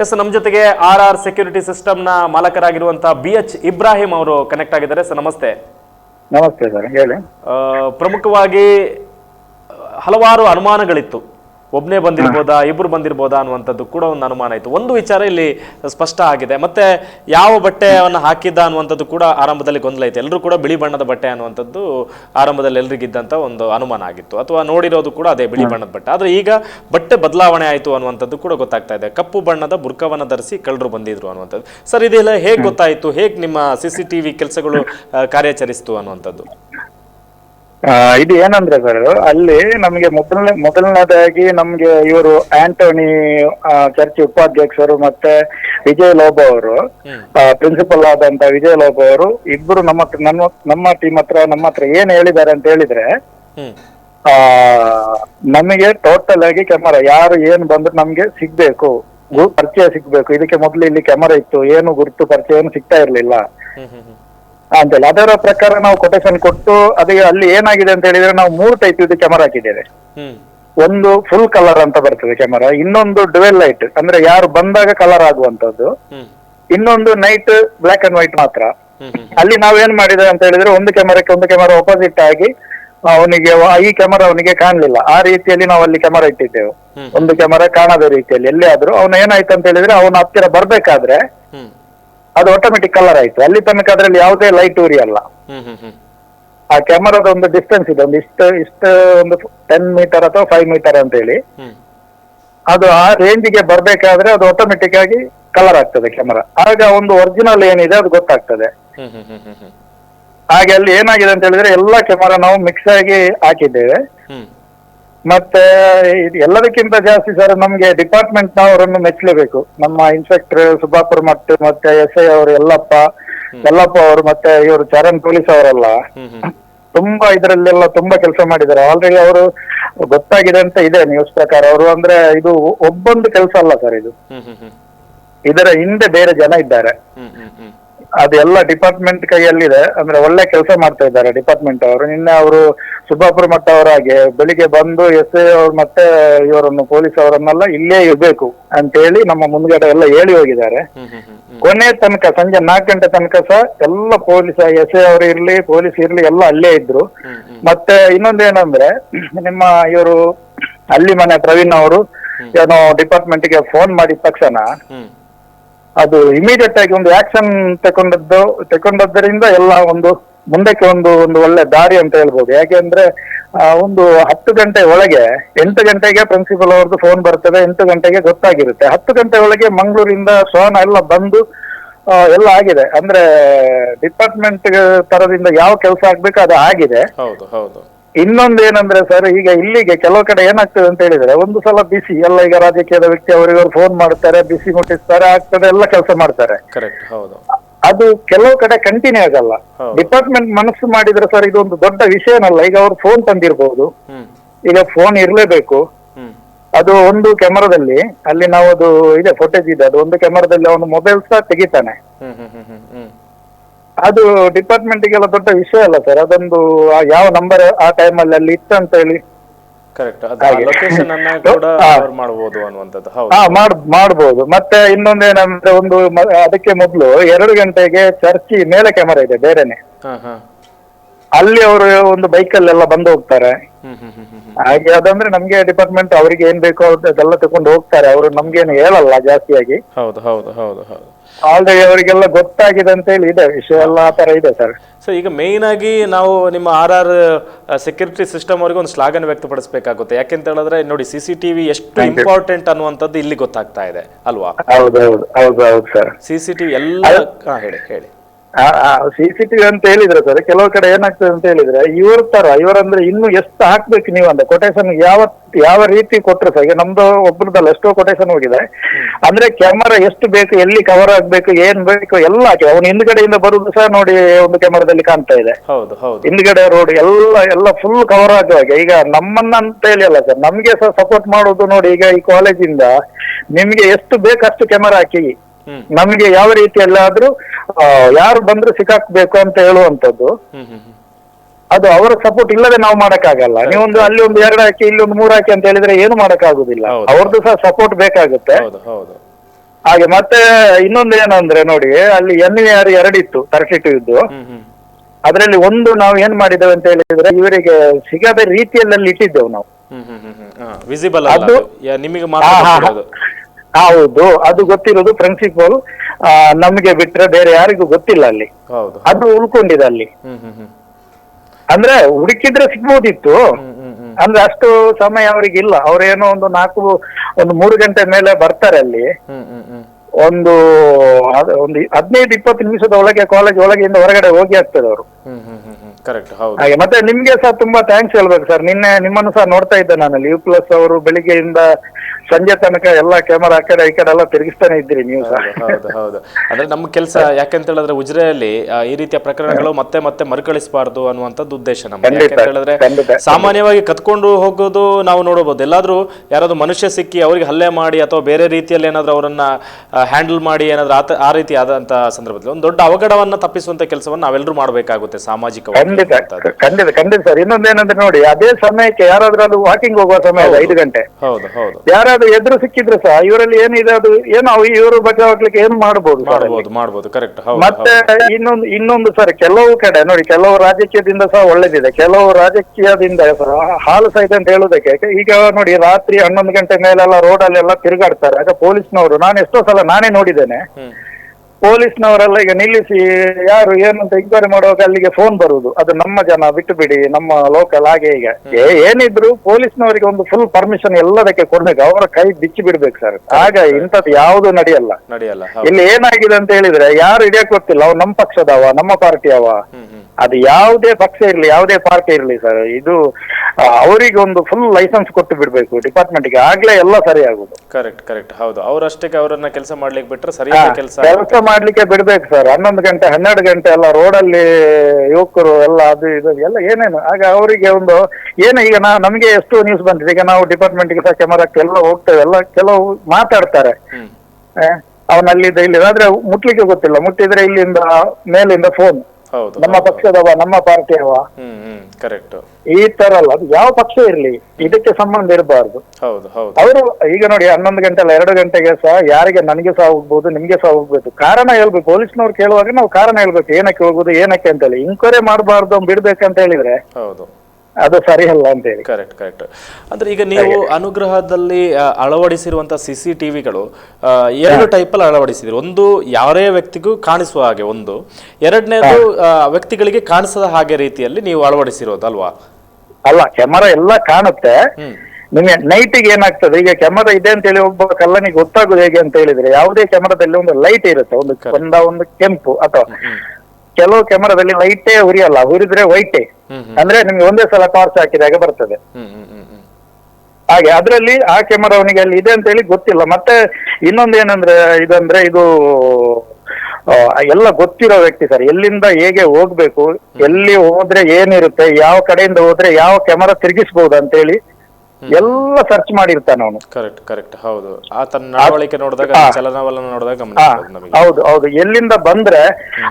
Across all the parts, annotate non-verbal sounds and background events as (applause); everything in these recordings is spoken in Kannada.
ಎಸ್ ನಮ್ಮ ಜೊತೆಗೆ ಆರ್ ಆರ್ ಸೆಕ್ಯೂರಿಟಿ ಸಿಸ್ಟಮ್ನ ಮಾಲಕರಾಗಿರುವಂತಹ ಬಿ ಎಚ್ ಇಬ್ರಾಹಿಂ ಅವರು ಕನೆಕ್ಟ್ ಆಗಿದ್ದಾರೆ. ಸರ್ ನಮಸ್ತೆ. ನಮಸ್ತೆ ಸರ್ ಹೇಳಿ. ಪ್ರಮುಖವಾಗಿ ಹಲವಾರು ಅನುಮಾನಗಳಿತ್ತು. ಒಬ್ಬನೇ ಬಂದಿರ್ಬೋದಾ, ಇಬ್ರು ಬಂದಿರ್ಬೋದಾ ಅನ್ನುವಂಥದ್ದು ಕೂಡ ಒಂದು ಅನುಮಾನ ಇತ್ತು. ಒಂದು ವಿಚಾರ ಇಲ್ಲಿ ಸ್ಪಷ್ಟ ಆಗಿದೆ. ಮತ್ತೆ ಯಾವ ಬಟ್ಟೆಯನ್ನು ಹಾಕಿದ್ದ ಅನ್ನುವಂಥದ್ದು ಕೂಡ ಆರಂಭದಲ್ಲಿ ಗೊಂದಲ ಇತ್ತು. ಎಲ್ಲರೂ ಕೂಡ ಬಿಳಿ ಬಣ್ಣದ ಬಟ್ಟೆ ಅನ್ನುವಂಥದ್ದು ಆರಂಭದಲ್ಲಿ ಎಲ್ರಿಗಿದ್ದಂಥ ಒಂದು ಅನುಮಾನ ಆಗಿತ್ತು. ಅಥವಾ ನೋಡಿರೋದು ಕೂಡ ಅದೇ ಬಿಳಿ ಬಣ್ಣದ ಬಟ್ಟೆ. ಆದರೆ ಈಗ ಬಟ್ಟೆ ಬದಲಾವಣೆ ಆಯಿತು ಅನ್ನುವಂಥದ್ದು ಕೂಡ ಗೊತ್ತಾಗ್ತಾ ಇದೆ. ಕಪ್ಪು ಬಣ್ಣದ ಬುರ್ಕವನ್ನು ಧರಿಸಿ ಕಳ್ಳರು ಬಂದಿದ್ರು ಅನ್ನುವಂಥದ್ದು. ಸರ್, ಇದೆಲ್ಲ ಹೇಗೆ ಗೊತ್ತಾಯಿತು? ಹೇಗೆ ನಿಮ್ಮ ಸಿ ಸಿ ಟಿ ವಿ ಕೆಲಸಗಳು ಕಾರ್ಯಾಚರಿಸ್ತು ಅನ್ನುವಂಥದ್ದು? ಆ, ಇದು ಏನಂದ್ರೆ ಸರ್ ಅಲ್ಲಿ ನಮಗೆ ಮೊದಲನೇ ಮೊದಲನೇದಾಗಿ ನಮ್ಗೆ ಇವರು ಆಂಟೋನಿ ಆ, ಚರ್ಚ್ ಉಪಾಧ್ಯಕ್ಷರು ಮತ್ತೆ ವಿಜಯ್ ಲೋಬ ಅವರು ಹ್ಮ್. ಪ್ರಿನ್ಸಿಪಲ್ ಆದಂತ ವಿಜಯ್ ಲೋಬ ಅವರು ಇಬ್ರು ನಮ್ಮ ಹತ್ರ- ನನ್ನ ನಮ್ಮ ಟೀಮ್ ಹತ್ರ ನಮ್ಮ ಹತ್ರ ಏನ್ ಹೇಳಿದ್ದಾರೆ ಅಂತ ಹೇಳಿದ್ರೆ ಹ್ಮ್. ಆ ನಮಗೆ ಟೋಟಲ್ ಆಗಿ ಕ್ಯಾಮರಾ ಯಾರು ಏನ್ ಬಂದ್ರು ನಮ್ಗೆ ಸಿಗ್ಬೇಕು. ಗು- ಪರಿಚಯ ಸಿಗ್ಬೇಕು. ಇದಕ್ಕೆ ಮೊದಲು ಇಲ್ಲಿ ಕ್ಯಾಮರಾ ಇತ್ತು. ಏನು ಗುರುತು ಪರಿಚಯ ಏನು ಸಿಗ್ತಾ ಇರ್ಲಿಲ್ಲ. ಹ್ಮ್ ಹ್ಮ್ ಹ್ಮ್. ಅಂತೇಳಿ. ಅದರ ಪ್ರಕಾರ ನಾವು ಕೊಟೇಶನ್ ಕೊಟ್ಟು ಅದೇ ಅಲ್ಲಿ ಏನಾಗಿದೆ ಅಂತ ಹೇಳಿದ್ರೆ ನಾವು ಮೂರು ಟೈಪ್ ಇದು ಕ್ಯಾಮರಾ ಹಾಕಿದ್ದೇವೆ. ಒಂದು ಫುಲ್ ಕಲರ್ ಅಂತ ಬರ್ತದೆ ಕ್ಯಾಮರಾ ಇನ್ನೊಂದು ಡುವೆಲ್ ಲೈಟ್ ಅಂದ್ರೆ ಯಾರು ಬಂದಾಗ ಕಲರ್ ಆಗುವಂತದ್ದು ಇನ್ನೊಂದು ನೈಟ್ ಬ್ಲಾಕ್ ಅಂಡ್ ವೈಟ್ ಮಾತ್ರ. ಅಲ್ಲಿ ನಾವೇನ್ ಮಾಡಿದೆ ಅಂತ ಹೇಳಿದ್ರೆ ಒಂದು ಕ್ಯಾಮರಾಕ್ಕೆ ಒಂದು ಕ್ಯಾಮರಾ ಅಪೋಸಿಟ್ ಆಗಿ ಅವನಿಗೆ ಈ ಕ್ಯಾಮರಾ ಅವನಿಗೆ ಕಾಣಲಿಲ್ಲ. ಆ ರೀತಿಯಲ್ಲಿ ನಾವು ಅಲ್ಲಿ ಕ್ಯಾಮರಾ ಇಟ್ಟಿದ್ದೆವು. ಒಂದು ಕ್ಯಾಮರಾ ಕಾಣದ ರೀತಿಯಲ್ಲಿ. ಎಲ್ಲಿ ಆದ್ರೂ ಅವನು ಏನಾಯ್ತು ಅಂತ ಹೇಳಿದ್ರೆ ಅವನ ಹತ್ತಿರ ಬರ್ಬೇಕಾದ್ರೆ ಅದು ಆಟೋಮೆಟಿಕ್ ಕಲರ್ ಆಯ್ತು. ಅಲ್ಲಿ ತನಕ ಅದರಲ್ಲಿ ಯಾವುದೇ ಲೈಟ್ ಉರಿಯಲ್ಲ ಹ್ಮ್ ಹ್ಮ್ ಹ್ಮ್. ಆ ಕ್ಯಾಮರಾದ ಒಂದು ಡಿಸ್ಟೆನ್ಸ್ ಇದೆ. ಒಂದು ಇಷ್ಟು ಇಷ್ಟು ಒಂದು ಟೆನ್ ಮೀಟರ್ ಅಥವಾ ಫೈವ್ ಮೀಟರ್ ಅಂತ ಹೇಳಿ ಹ್ಮ್. ಅದು ಆ ರೇಂಜ್ಗೆ ಬರ್ಬೇಕಾದ್ರೆ ಅದು ಆಟೋಮೆಟಿಕ್ ಆಗಿ ಕಲರ್ ಆಗ್ತದೆ ಕ್ಯಾಮರಾ ಆಗ ಒಂದು ಒರಿಜಿನಲ್ ಏನಿದೆ ಅದು ಗೊತ್ತಾಗ್ತದೆ. ಹ್ಮ್ ಹ್ಮ್ ಹ್ಮ್ ಹ್ಮ್ ಹ್ಮ್. ಹಾಗೆ ಅಲ್ಲಿ ಏನಾಗಿದೆ ಅಂತ ಹೇಳಿದ್ರೆ ಎಲ್ಲಾ ಕ್ಯಾಮರಾ ನಾವು ಮಿಕ್ಸ್ ಆಗಿ ಹಾಕಿದ್ದೇವೆ. ಹ್ಮ್. ಮತ್ತೆ ಇದು ಎಲ್ಲದಕ್ಕಿಂತ ಜಾಸ್ತಿ ಸರ್ ನಮ್ಗೆ ಡಿಪಾರ್ಟ್ಮೆಂಟ್ ನವರನ್ನು ಮೆಚ್ಚಲೇಬೇಕು. ನಮ್ಮ ಇನ್ಸ್ಪೆಕ್ಟರ್ ಸುಭಾಪುರ್ ಮಠ್ ಮತ್ತೆ ಎಸ್ ಐ ಅವರು ಯಲ್ಲಪ್ಪ ಎಲ್ಲಪ್ಪ ಅವರು ಮತ್ತೆ ಇವರು ಚರಣ್ ಪೊಲೀಸ್ ಅವರೆಲ್ಲ. ತುಂಬಾ ಇದರಲ್ಲೆಲ್ಲ ತುಂಬಾ ಕೆಲಸ ಮಾಡಿದ್ದಾರೆ. ಆಲ್ರೆಡಿ ಅವರು ಗೊತ್ತಾಗಿದೆ ಅಂತ ಇದೆ ನ್ಯೂಸ್ ಪ್ರಕಾರ. ಅವರು ಅಂದ್ರೆ ಇದು ಒಬ್ಬೊಂದು ಕೆಲಸ ಅಲ್ಲ ಸರ್ ಇದು. ಇದರ ಹಿಂದೆ ಬೇರೆ ಜನ ಇದ್ದಾರೆ. ಅದೆಲ್ಲ ಡಿಪಾರ್ಟ್ಮೆಂಟ್ ಕೈಯಲ್ಲಿದೆ. ಅಂದ್ರೆ ಒಳ್ಳೆ ಕೆಲಸ ಮಾಡ್ತಾ ಇದ್ದಾರೆ ಡಿಪಾರ್ಟ್ಮೆಂಟ್ ಅವರು. ನಿನ್ನೆ ಅವರು ಸುಬ್ಬಾಪುರ ಮಠ ಅವರಾಗೆ ಬೆಳಿಗ್ಗೆ ಬಂದು ಎಸ್ ಐ ಅವ್ರು ಮತ್ತೆ ಇವರನ್ನು ಪೊಲೀಸ್ ಅವರನ್ನೆಲ್ಲ ಇಲ್ಲೇ ಇರಬೇಕು ಅಂತ ಹೇಳಿ ನಮ್ಮ ಮುಂದ್ಗಡೆ ಎಲ್ಲ ಹೇಳಿ ಹೋಗಿದ್ದಾರೆ. ಕೊನೆ ತನಕ ಸಂಜೆ ನಾಲ್ಕು ಗಂಟೆ ತನಕ ಸಹ ಎಲ್ಲ ಪೊಲೀಸ್ ಎಸ್ ಐ ಅವರು ಇರ್ಲಿ ಪೊಲೀಸ್ ಇರ್ಲಿ ಎಲ್ಲ ಅಲ್ಲೇ ಇದ್ರು. ಮತ್ತೆ ಇನ್ನೊಂದೇನಂದ್ರೆ ನಿಮ್ಮ ಇವರು ಅಲ್ಲಿ ಮನೆ ಪ್ರವೀಣ್ ಅವರು ಏನೋ ಡಿಪಾರ್ಟ್ಮೆಂಟ್ಗೆ ಫೋನ್ ಮಾಡಿದ ತಕ್ಷಣ ಅದು ಇಮಿಡಿಯೇಟ್ ಆಗಿ ಒಂದು ಆಕ್ಷನ್ ತಗೊಂಡದ್ದು ತಗೊಂಡದ್ದರಿಂದ ಎಲ್ಲ ಒಂದು ಮುಂದಕ್ಕೆ ಒಂದು ಒಂದು ಒಳ್ಳೆ ದಾರಿ ಅಂತ ಹೇಳ್ಬೋದು. ಯಾಕೆಂದ್ರೆ ಒಂದು ಹತ್ತು ಗಂಟೆ ಒಳಗೆ, ಎಂಟು ಗಂಟೆಗೆ ಪ್ರಿನ್ಸಿಪಲ್ ಅವ್ರದ್ದು ಫೋನ್ ಬರ್ತದೆ, ಎಂಟು ಗಂಟೆಗೆ ಗೊತ್ತಾಗಿರುತ್ತೆ. ಹತ್ತು ಗಂಟೆ ಒಳಗೆ ಮಂಗಳೂರಿಂದ ಸೋನ ಎಲ್ಲ ಬಂದು ಎಲ್ಲ ಆಗಿದೆ. ಅಂದ್ರೆ ಡಿಪಾರ್ಟ್ಮೆಂಟ್ ತರದಿಂದ ಯಾವ ಕೆಲಸ ಆಗ್ಬೇಕು ಅದು ಆಗಿದೆ. ಹೌದು ಹೌದು ಇನ್ನೊಂದು ಏನಂದ್ರೆ ಸರ್ ಈಗ ಇಲ್ಲಿಗೆ ಕೆಲವು ಕಡೆ ಏನಾಗ್ತದೆ ಅಂತ ಹೇಳಿದ್ರೆ ಒಂದು ಸಲ ಬಿಸಿ ಎಲ್ಲ ಈಗ ರಾಜಕೀಯದ ವ್ಯಕ್ತಿ ಅವರಿವರು ಫೋನ್ ಮಾಡ್ತಾರೆ ಬಿಸಿ ಮುಟ್ಟಿಸ್ತಾರೆ ಆಗ್ತದೆ ಎಲ್ಲ ಕೆಲಸ ಮಾಡ್ತಾರೆ. ಕರೆಕ್ಟ್ ಹೌದು. ಅದು ಕೆಲವು ಕಡೆ ಕಂಟಿನ್ಯೂ ಆಗಲ್ಲ. ಡಿಪಾರ್ಟ್ಮೆಂಟ್ ಮನಸ್ಸು ಮಾಡಿದ್ರೆ ಸರ್ ಇದೊಂದು ದೊಡ್ಡ ವಿಷಯನಲ್ಲ ಈಗ ಅವ್ರು ಫೋನ್ ತಂದಿರಬಹುದು ಈಗ ಫೋನ್ ಇರಲೇಬೇಕು. ಅದು ಒಂದು ಕ್ಯಾಮರಾದಲ್ಲಿ ಅಲ್ಲಿ ನಾವು ಅದು ಇದೆ ಫೋಟೇಜ್ ಇದೆ ಅದು ಒಂದು ಕ್ಯಾಮರಾದಲ್ಲಿ ಅವನು ಮೊಬೈಲ್ ಸಹ ತೆಗಿತಾನೆ ಹ್ಮ್ ಹ್ಮ್ ಹ್ಮ್ ಹ್ಮ್ ಹ್ಮ್ ಅದು ಡಿಪಾರ್ಟ್ಮೆಂಟ್ಗೆಲ್ಲ ದೊಡ್ಡ ವಿಷಯ ಅಲ್ಲ ಸರ್ ಅದೊಂದು ಆ ಯಾವ ನಂಬರ್ ಆ ಟೈಮಲ್ಲಿ ಅಲ್ಲಿ ಇತ್ತು ಅಂತ ಹೇಳಿ. ಕರೆಕ್ಟ್ ಅದು ಹಾಗೆ. ಲೊಕೇಶನ್ ಅನ್ನ ಕೂಡ (laughs) ಹಾ. ಕವರ್ ಮಾಡಬಹುದು ಅನ್ನುವಂಥದ್ದು. ಹೌದು. ಹಾ ಮಾಡ್ ಮಾಡ್ಬೋದು. ಮತ್ತೆ ಇನ್ನೊಂದೇನಂದ್ರೆ ಒಂದು ಮ- ಅದಕ್ಕೆ ಮೊದಲು ಎರಡು ಗಂಟೆಗೆ ಚರ್ಚಿ ಮೇಲೆ ಕ್ಯಾಮರಾ ಇದೆ ಬೇರೆನೆ. ಹಾ ಹಾ. ಅಲ್ಲಿ ಅವರು ಒಂದು ಬೈಕಲ್ಲೆಲ್ಲ ಬಂದು ಹೋಗ್ತಾರೆ. ಹ್ಮ್ ಹ್ಮ್ ಹ್ಮ್ ಹ್ಮ್ ಹ್ಮ್. ಹಾಗೆ ಅದಂದ್ರೆ ನಮ್ಗೆ ಡಿಪಾರ್ಟ್ಮೆಂಟ್ ಅವರಿಗೆ ಏನ್ ಬೇಕೋ ಅದೆಲ್ಲ ತಕೊಂಡು ಹೋಗ್ತಾರೆ. ಅವರು ನಮ್ಗೇನು ಹೇಳಲ್ಲ ಜಾಸ್ತಿಯಾಗಿ. ಹೌದು ಹೌದು ಹೌದು ಹೌದು. ಆಲ್ರೆಡಿ ಅವರಿಗೆಲ್ಲ ಗೊತ್ತಾಗಿದೆ ಅಂತ ಹೇಳಿ ಇದೆ ವಿಷಯ ಎಲ್ಲ ಆ ತರ ಇದೆ ಸರ್. ಸೊ ಈಗ ಮೇನ್ ಆಗಿ ನಾವು ನಿಮ್ಮ ಆರ್ ಆರ್ ಸೆಕ್ಯೂರಿಟಿ ಸಿಸ್ಟಮ್ ಅವರಿಗೆ ಒಂದು ಶ್ಲಾಘನೆ ವ್ಯಕ್ತಪಡಿಸಬೇಕಾಗುತ್ತೆ. ಯಾಕೆಂತ ಹೇಳಿದ್ರೆ ನೋಡಿ ಸಿ ಸಿ ಟಿವಿ ಎಷ್ಟು ಇಂಪಾರ್ಟೆಂಟ್ ಅನ್ನುವಂಥದ್ದು ಇಲ್ಲಿ ಗೊತ್ತಾಗ್ತಾ ಇದೆ ಅಲ್ವಾ? ಹೌದೌದು ಹೌದು ಹೌದು ಸರ್. ಸಿ ಸಿ ಟಿವಿ ಎಲ್ಲ ಹಾ ಹೇಳಿ ಹೇಳಿ. ಸಿ ಸಿ ಟಿವಿ ಅಂತ ಹೇಳಿದ್ರೆ ಸರ್ ಕೆಲವು ಕಡೆ ಏನಾಗ್ತದೆ ಅಂತ ಹೇಳಿದ್ರೆ ಇವ್ರ ತರ ಇವರಂದ್ರೆ ಇನ್ನು ಎಷ್ಟು ಹಾಕ್ಬೇಕು ನೀವು ಅಂತ ಕೊಟೇಶನ್ ಯಾವ ಯಾವ ರೀತಿ ಕೊಟ್ರು ಸರ್ ಈಗ ನಮ್ದು ಒಬ್ಬರದಲ್ಲ ಎಷ್ಟೋ ಕೊಟೇಶನ್ ಹೋಗಿದೆ. ಅಂದ್ರೆ ಕ್ಯಾಮರಾ ಎಷ್ಟು ಬೇಕು ಎಲ್ಲಿ ಕವರ್ ಆಗ್ಬೇಕು ಏನ್ ಬೇಕು ಎಲ್ಲ ಹಾಕಿ ಅವನು ಹಿಂದ್ಗಡೆಯಿಂದ ಬರುದು ಸಹ ನೋಡಿ ಒಂದು ಕ್ಯಾಮರಾದಲ್ಲಿ ಕಾಣ್ತಾ ಇದೆ. ಹೌದು ಹೌದು. ಹಿಂದ್ಗಡೆ ರೋಡ್ ಎಲ್ಲ ಎಲ್ಲ ಫುಲ್ ಕವರ್ ಆಗುವಾಗ ಈಗ ನಮ್ಮನ್ನ ಅಂತ ಹೇಳಿ ಅಲ್ಲ ಸರ್ ನಮ್ಗೆ ಸಹ ಸಪೋರ್ಟ್ ಮಾಡೋದು ನೋಡಿ ಈಗ ಈ ಕಾಲೇಜಿಂದ ನಿಮ್ಗೆ ಎಷ್ಟು ಬೇಕು ಅಷ್ಟು ಕ್ಯಾಮರಾ ಹಾಕಿ ನಮ್ಗೆ ಯಾವ ರೀತಿ ಎಲ್ಲಾದ್ರೂ ಯಾರು ಬಂದ್ರು ಸಿಕ್ಕಾಕ್ಬೇಕು ಅಂತ ಹೇಳುವಂತದ್ದು ಅದು ಅವರ ಸಪೋರ್ಟ್ ಇಲ್ಲದೆ ನಾವು ಮಾಡಕ್ಕಾಗಲ್ಲ. ನೀವೊಂದು ಅಲ್ಲಿ ಒಂದು ಎರಡು ಹಾಕಿ ಇಲ್ಲಿ ಒಂದು ಮೂರು ಹಾಕಿ ಅಂತ ಹೇಳಿದ್ರೆ ಏನು ಮಾಡಕ್ಕಾಗುದಿಲ್ಲ. ಅವ್ರದ್ದು ಸಹ ಸಪೋರ್ಟ್ ಬೇಕಾಗುತ್ತೆ. ಹಾಗೆ ಮತ್ತೆ ಇನ್ನೊಂದು ಏನಂದ್ರೆ ನೋಡಿ ಅಲ್ಲಿ ಎನ್ ಆರ್ ಎರಡಿತ್ತು ತರ್ಟಿ ಟು ಇದ್ದು. ಅದರಲ್ಲಿ ಒಂದು ನಾವು ಏನ್ ಮಾಡಿದ್ದೇವೆ ಅಂತ ಹೇಳಿದ್ರೆ ಇವರಿಗೆ ಸಿಗದ ರೀತಿಯಲ್ಲಿ ಇಟ್ಟಿದ್ದೆವು ನಾವು. ವಿಸಿಬಲ್ ಅದು- ನಿಮಗೆ ಹೌದು ಅದು ಗೊತ್ತಿರೋದು ಪ್ರಿನ್ಸಿಪಲ್ ನಮಗೆ ಬಿಟ್ರೆ ಬೇರೆ ಯಾರಿಗೂ ಗೊತ್ತಿಲ್ಲ ಅಲ್ಲಿ. ಹೌದು. ಅದು ಉಳ್ಕೊಂಡಿದೆ ಅಲ್ಲಿ. ಹ್ಮ್ ಹ್ಮ್ ಹ್ಮ್. ಅಂದ್ರೆ ಹುಡುಕಿದ್ರೆ ಸಿಗ್ಬೋದಿತ್ತು. ಅಂದ್ರೆ ಅಷ್ಟು ಸಮಯ ಅವ್ರಿಗೆ ಇಲ್ಲ ಅವ್ರೇನೋ ಒಂದು ನಾಲ್ಕು ಒಂದು ಮೂರು ಗಂಟೆ ಮೇಲೆ ಬರ್ತಾರೆ ಅಲ್ಲಿ. ಹ್ಮ್ ಹ್ಮ್ ಹ್ಮ್. ಒಂದು ಅದ್- ಒಂದು ಹದಿನೈದು ಇಪ್ಪತ್ತು ನಿಮಿಷದ ಒಳಗೆ ಕಾಲೇಜ್ ಒಳಗೆ ಹೊರಗಡೆ ಹೋಗಿ ಆಗ್ತದೆ ಅವರು ಹ್ಮ್ ಹ್ಮ್ ಹ್ಮ್ ಹ್ಮ್. ಕರೆಕ್ಟ್ ಹೌದು. ಹಾಗೆ ಮತ್ತೆ ನಿಮ್ಗೆ ಸಹ ತುಂಬಾ ಥ್ಯಾಂಕ್ಸ್ ಹೇಳ್ಬೇಕು ಸರ್ ನಿನ್ನೆ ನಿಮ್ಮನ್ನು ಸಹ ನೋಡ್ತಾ ಇದ್ದೆ ನಾನು ಯು ಪ್ಲಸ್ ಅವರು ಬೆಳಿಗ್ಗೆಯಿಂದ ಸಂಜೆ ತನಕ ಎಲ್ಲ ಕ್ಯಾಮರಾ ಆ ಕಡೆ ಈ ಕಡೆ ಎಲ್ಲ ತಿರುಗಿಸ್ತಾನೆ ಇದ್ರಿ ನೀವು ಸಹ. ಹೌದು, ಅಂದ್ರೆ ನಮ್ಮ ಕೆಲಸ ಯಾಕಂತ ಹೇಳಿದ್ರೆ ಉಜ್ರೆಯಲ್ಲಿ ಆ, ಈ ರೀತಿಯ ಪ್ರಕರಣಗಳು ಮತ್ತೆ ಮತ್ತೆ ಮರುಕಳಿಸಬಾರ್ದು ಅನ್ನುವಂಥದ್ದು ಉದ್ದೇಶ ನಮ್ಮ ಖಂಡಿತ, ಯಾಕಂತ ಹೇಳಿದ್ರೆ ಖಂಡಿತ. ಸಾಮಾನ್ಯವಾಗಿ ಕತ್ಕೊಂಡು ಹೋಗೋದು ನಾವು ನೋಡಬಹುದು ಎಲ್ಲಾದ್ರೂ ಯಾರಾದ್ರೂ ಮನುಷ್ಯ ಸಿಕ್ಕಿ ಅವರಿಗೆ ಹಲ್ಲೆ ಮಾಡಿ ಅಥವಾ ಬೇರೆ ರೀತಿಯಲ್ಲಿ ಏನಾದ್ರೂ ಅವರನ್ನ ಹ್ಯಾಂಡಲ್ ಮಾಡಿ ಏನಾದ್ರೂ ಆತ ಆ ರೀತಿ ಆದಂತಹ ಸಂದರ್ಭದಲ್ಲಿ ಒಂದು ದೊಡ್ಡ ಅವಘಡವನ್ನ ತಪ್ಪಿಸುವಂತ ಕೆಲಸವನ್ನು ನಾವೆಲ್ಲರೂ ಮಾಡಬೇಕಾಗುತ್ತೆ ಸಾಮಾಜಿಕವಾಗಿ. ಖಂಡಿತ. ಖಂಡಿತ ಖಂಡಿತ ಸರ್. ಇನ್ನೊಂದೇನಂದ್ರೆ ನೋಡಿ ಅದೇ ಸಮಯಕ್ಕೆ ಯಾರಾದ್ರೂ ಅದು ವಾಕಿಂಗ್ ಹೋಗುವ ಸಮಯ ಅದು ಐದು ಗಂಟೆ. ಹೌದು ಹೌದು. ಯಾರಾದ್ರೂ ಎದುರು ಸಿಕ್ಕಿದ್ರೆ ಸಹ ಇವರಲ್ಲಿ ಏನಿದೆ ಅದು ಏನು ಅವು ಇವರು ಬಚಾವ್ ಏನ್ ಏನು ಮಾಡಬಹುದು ಸರ್ ಅಲ್ಲಿ. ಮಾಡ್ಬೋದು ಮಾಡ್ಬೋದು ಕರೆಕ್ಟ್ ಹೌದು ಮತ್ತೆ ಇನ್ನೊಂದು ಇನ್ನೊಂದು ಸರ್ ಕೆಲವು ಕಡೆ ನೋಡಿ ಕೆಲವು ರಾಜಕೀಯದಿಂದ ಸಹ ಒಳ್ಳೇದಿದೆ. ಕೆಲವು ರಾಜಕೀಯದಿಂದ ಸಹ ಹಾಲು ಸಹಿತ ಇದೆ ಅಂತ ಹೇಳುದಕ್ಕೆ ಈಗ ನೋಡಿ ರಾತ್ರಿ ಹನ್ನೊಂದು ಗಂಟೆ ಮೇಲೆಲ್ಲ ರೋಡಲ್ಲೆಲ್ಲ ತಿರುಗಾಡ್ತಾರೆ. ಆಗ ಪೊಲೀಸ್ನವರು ನಾನು ಎಷ್ಟೋ ಸಲ ನಾನೇ ನೋಡಿದ್ದೇನೆ. ಹ್ಮ್. ಪೊಲೀಸ್ನವರೆಲ್ಲ ಈಗ ನಿಲ್ಲಿಸಿ ಯಾರು ಏನು ಅಂತ ಎಂಕ್ವೈರಿ ಮಾಡುವಾಗ ಅಲ್ಲಿಗೆ ಫೋನ್ ಬರುವುದು. ಅದು ನಮ್ಮ ಜನ ಬಿಟ್ಟು ಬಿಡಿ ನಮ್ಮ ಲೋಕಲ್ ಹಾಗೆ ಈಗ. ಏ- ಏನಿದ್ರು ಪೊಲೀಸ್ನವರಿಗೆ ಒಂದು ಫುಲ್ ಪರ್ಮಿಷನ್ ಎಲ್ಲದಕ್ಕೆ ಕೊಡ್ಬೇಕು. ಅವರ ಕೈ ಬಿಚ್ಚಿ ಬಿಡ್ಬೇಕು ಸರ್. ಆಗ ಇಂಥದ್ದು ಯಾವುದು ನಡೆಯಲ್ಲ. ನಡೆಯಲ್ಲ ಹೌದು. ಇಲ್ಲಿ ಏನಾಗಿದೆ ಅಂತ ಹೇಳಿದ್ರೆ ಯಾರು ಹಿಡಿಯಕ್ ಗೊತ್ತಿಲ್ಲ. ಅವ್ ನಮ್ಮ ಪಕ್ಷದವ ನಮ್ಮ ಪಾರ್ಟಿಯವ ಹ್ಮ್ ಹ್ಮ್. ಅದು ಯಾವುದೇ ಪಕ್ಷ ಇರ್ಲಿ ಯಾವುದೇ ಪಾರ್ಟಿ ಇರ್ಲಿ ಸರ್. ಇದು ಅವರಿಗೆ ಒಂದು ಫುಲ್ ಲೈಸೆನ್ಸ್ ಕೊಟ್ಟು ಬಿಡಬೇಕು ಡಿಪಾರ್ಟ್ಮೆಂಟ್ಗೆ. ಆಗ್ಲೇ ಎಲ್ಲ ಸರಿ ಆಗುದು. ಕರೆಕ್ಟ್ ಕರೆಕ್ಟ್ ಹೌದು. ಅವರಷ್ಟಕ್ಕೆ ಅವರನ್ನ ಕೆಲಸ ಮಾಡ್ಲಿಕ್ಕೆ ಬಿಟ್ರೆ ಸರಿಯಾದ ಕೆಲಸ ಕೆಲಸ ಮಾಡ್ಲಿಕ್ಕೆ ಬಿಡ್ಬೇಕು ಸರ್ ಹನ್ನೊಂದು ಗಂಟೆ ಹನ್ನೆರಡು ಗಂಟೆ ಎಲ್ಲ ರೋಡಲ್ಲಿ ಯುವಕರು ಎಲ್ಲ ಅದು ಇದು ಎಲ್ಲ ಏನೇನು? ಆಗ ಅವರಿಗೆ ಒಂದು ಏನು ಈಗ ನಾ ನಮಗೆ ಎಷ್ಟು ನ್ಯೂಸ್ ಬಂದಿದೆ? ಈಗ ನಾವು ಡಿಪಾರ್ಟ್ಮೆಂಟ್ಗೆ ಸಹ ಕ್ಯಾಮರಾಕ್ಕೆ ಎಲ್ಲ ಹೋಗ್ತೇವೆ ಎಲ್ಲ ಕೆಲವು ಮಾತಾಡ್ತಾರೆ. ಅವನಲ್ಲಿ ಇಲ್ಲಿ ಆದ್ರೆ ಮುಟ್ಲಿಕ್ಕೆ ಗೊತ್ತಿಲ್ಲ. ಮುಟ್ಟಿದ್ರೆ ಇಲ್ಲಿಂದ ಮೇಲಿಂದ ಫೋನ್ ಹೌದು ನಮ್ಮ ಪಕ್ಷದವ ನಮ್ಮ ಪಾರ್ಟಿಯವ ಹ್ಮ್ ಹ್ಮ್ ಕರೆಕ್ಟ್ ಈ ತರ ಅಲ್ಲ ಅದು ಯಾವ ಪಕ್ಷ ಇರ್ಲಿ ಇದಕ್ಕೆ ಸಂಬಂಧ ಇರಬಾರ್ದು. ಹೌದು ಹೌದು. ಅವರು ಈಗ ನೋಡಿ ಹನ್ನೊಂದು ಗಂಟೆ ಅಲ್ಲ ಎರಡು ಗಂಟೆಗೆ ಸಹ ಯಾರಿಗೆ ನನಗೆ ಸಹ ಹೋಗ್ಬೋದು ನಿಮ್ಗೆ ಸಹ ಹೋಗ್ಬೇಕು ಕಾರಣ ಹೇಳ್ಬೇಕು. ಪೊಲೀಸ್ನವ್ರು ಕೇಳುವಾಗ ನಾವು ಕಾರಣ ಹೇಳ್ಬೇಕು ಏನಕ್ಕೆ ಹೋಗುದು ಏನಕ್ಕೆ ಅಂತ ಹೇಳಿ ಇನ್ಕ್ವೈರಿ ಮಾಡಬಾರ್ದು ಬಿಡ್ಬೇಕಂತ ಹೇಳಿದ್ರೆ ಹೌದು. ಅದು ಸರಿ ಅಲ್ಲ ಅಂತ ಹೇಳಿ ಕರೆಕ್ಟ್ ಕರೆಕ್ಟ್ ಅಂದ್ರೆ ಈಗ ನೀವು ಅನುಗ್ರಹದಲ್ಲಿ ಅಳವಡಿಸಿರುವಂತಹ ಸಿಸಿ ಸಿ ಟಿವಿಗಳು ಎರಡು ಟೈಪಲ್ಲಿ ಅಳವಡಿಸಿದ್ರಿ. ಒಂದು ಯಾರೇ ವ್ಯಕ್ತಿಗೂ ಕಾಣಿಸುವ ಹಾಗೆ ಒಂದು. ಎರಡನೇದು ವ್ಯಕ್ತಿಗಳಿಗೆ ಕಾಣಿಸದ ಹಾಗೆ ರೀತಿಯಲ್ಲಿ ನೀವು ಅಳವಡಿಸಿರೋದು ಅಲ್ವಾ ಅಲ್ಲ ಕ್ಯಾಮರಾ ಎಲ್ಲ ಕಾಣುತ್ತೆ. ನಿಮ್ಗೆ ನೈಟಿಗೆ ಏನಾಗ್ತದೆ? ಈಗ ಕ್ಯಾಮರಾ ಇದೆ ಅಂತ ಹೇಳಿ ಒಬ್ಬ ಕಲ್ಲನಿಗೆ ಗೊತ್ತಾಗುದು ಹೇಗೆ ಅಂತ ಹೇಳಿದ್ರೆ ಯಾವುದೇ ಕ್ಯಾಮರಾದಲ್ಲಿ ಒಂದು ಲೈಟ್ ಇರುತ್ತೆ. ಒಂದು ಒಂದ ಒಂದು ಕೆಂಪು ಅಥವಾ ಕೆಲವು ಕ್ಯಾಮರಾದಲ್ಲಿ ಲೈಟೇ ಹುರಿಯಲ್ಲ ಹುರಿದ್ರೆ ವೈಟೇ ಅಂದ್ರೆ ನಿಮ್ಗೆ ಒಂದೇ ಸಲ ಟಾರ್ಚ್ ಹಾಕಿದಾಗ ಬರ್ತದೆ. ಹಾಗೆ ಅದ್ರಲ್ಲಿ ಆ ಕ್ಯಾಮರಾ ಅವನಿಗೆ ಅಲ್ಲಿ ಇದೆ ಅಂತ ಹೇಳಿ ಗೊತ್ತಿಲ್ಲ. ಮತ್ತೆ ಇನ್ನೊಂದು ಏನಂದ್ರೆ ಇದಂದ್ರೆ ಇದು ಎಲ್ಲ ಗೊತ್ತಿರೋ ವ್ಯಕ್ತಿ ಸರ್. ಎಲ್ಲಿಂದ ಹೇಗೆ ಹೋಗ್ಬೇಕು ಎಲ್ಲಿ ಹೋದ್ರೆ ಏನಿರುತ್ತೆ ಯಾವ ಕಡೆಯಿಂದ ಹೋದ್ರೆ ಯಾವ ಕ್ಯಾಮರಾ ತಿರುಗಿಸ್ಬಹುದು ಅಂತ ಹೇಳಿ ಎಲ್ಲ ಸರ್ಚ್ ಮಾಡಿರ್ತಾನೆ ಅವನು. ಕರೆಕ್ಟ್ ಕರೆಕ್ಟ್ ಹೌದು. ಆತನ ನಡವಳಿಕೆ ನೋಡಿದಾಗ ಚಲನವಲನ ನೋಡಿದಾಗ ನಮಗೆ. ಹೌದು ಹೌದು. ಎಲ್ಲಿಂದ ಬಂದ್ರೆ